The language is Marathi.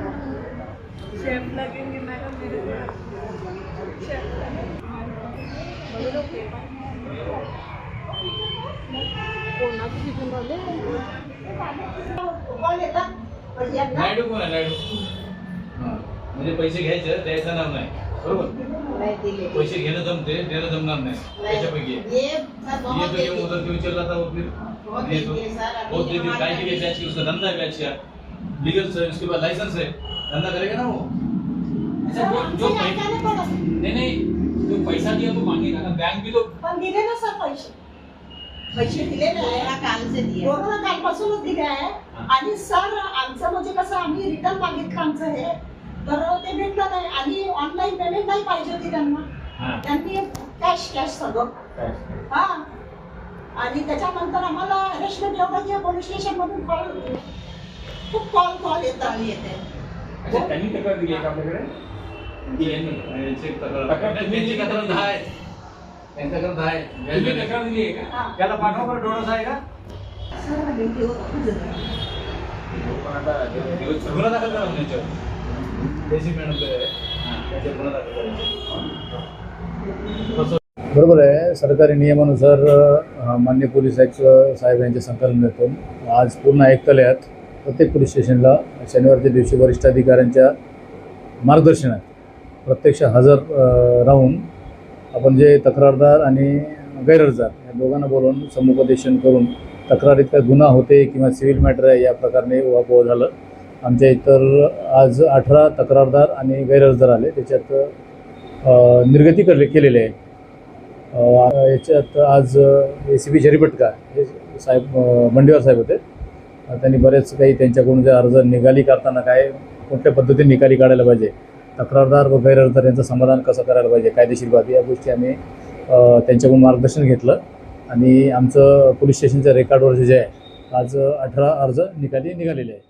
शेफ लगेंगे मैडम मेरे कोण आहे हा. म्हणजे पैसे घ्यायचे द्यायचं नाव नाही बरोबर पैसे घेणं जमते देणं जमणार नाही. त्याच्यापैकी. आहे. ये तो ये उधर क्यों चल रहा था वो फिर ये तो. बहुत दे दी काय के लिए बैच की उसका है बैच का लीगल से उसके बाद लाइसेंस है धंधा करेगा ना वो अच्छा जो जो पैसा नहीं नहीं जो पैसा दिया तो मांगेगा ना बैंक भी तो पण दिले ना सर पैसे पैसे दिले नाही कोरोना कालपासूनच दिले आहे आणि सर आमचं म्हणजे कसं आम्ही रिटर्न मागितलं आमचं हे तर ते भेटलं नाही आणि ऑनलाईन पेमेंट नाही पाहिजे होती त्यांना हा त्यांनी कॅश कॅश सगळं हा आणि त्याच्यानंतर आम्हाला रेशमी देवबाजी पोलीस स्टेशन मधून कॉल खूप कॉल कॉल येतात येते अच्छा त्यांनी तक्रार दिली आहे का आपल्याकडे? की यांनी? याची तक्रार. तक्रार तुम्ही त्यांची तक्रार दहा आहे. त्यांची तक्रार दहा आहे. तुम्ही तक्रार दिली आहे का? हा. त्याला पाठवा बरं डोळस आहे का सर ड्युटीवर पण आता दिवस- दिवस गुन्हा दाखल करा त्याच्यावर देशी मॅडम त्याच्यावर गुन्हा दाखल करायचा बरोबर आहे. सरकारी नियमानुसार अ, मान्य पोलीस आयुक्त साहेब यांच्या संकलनातून आज पूर्ण ऐकतल्यात प्रत्येक पोलीस स्टेशनला शनिवारच्या दिवशी वरिष्ठ अधिकाऱ्यांच्या मार्गदर्शनात प्रत्यक्ष हजर राहून आपण जे तक्रारदार आणि गैरहजदार या दोघांना बोलवून समुपदेशन करून तक्रारीत काय गुन्हा होते किंवा सिव्हिल मॅटर आहे या प्रकारे उहापोह झालं. आमच्या इतर आज अठरा तक्रारदार आणि गैरहजदार आले. त्याच्यात निर्गती करले केलेली आहे. याच्यात आज ए सी पी शरीपटका हे साहेब मंडीवार साहेब होते. त्यांनी बरेच काही त्यांच्याकडून जे अर्ज निकाली करताना काय कुठल्या पद्धतीने निकाली काढायला पाहिजे तक्रारदार व गैरअर्जदार यांचं समाधान कसं करायला पाहिजे कायदेशीर बाबी या गोष्टी आम्ही त्यांच्याकडून मार्गदर्शन घेतलं. आणि आमचं पोलीस स्टेशनच्या रेकॉर्डवर जे आहे आज अठरा अर्ज निकाली निघालेले आहे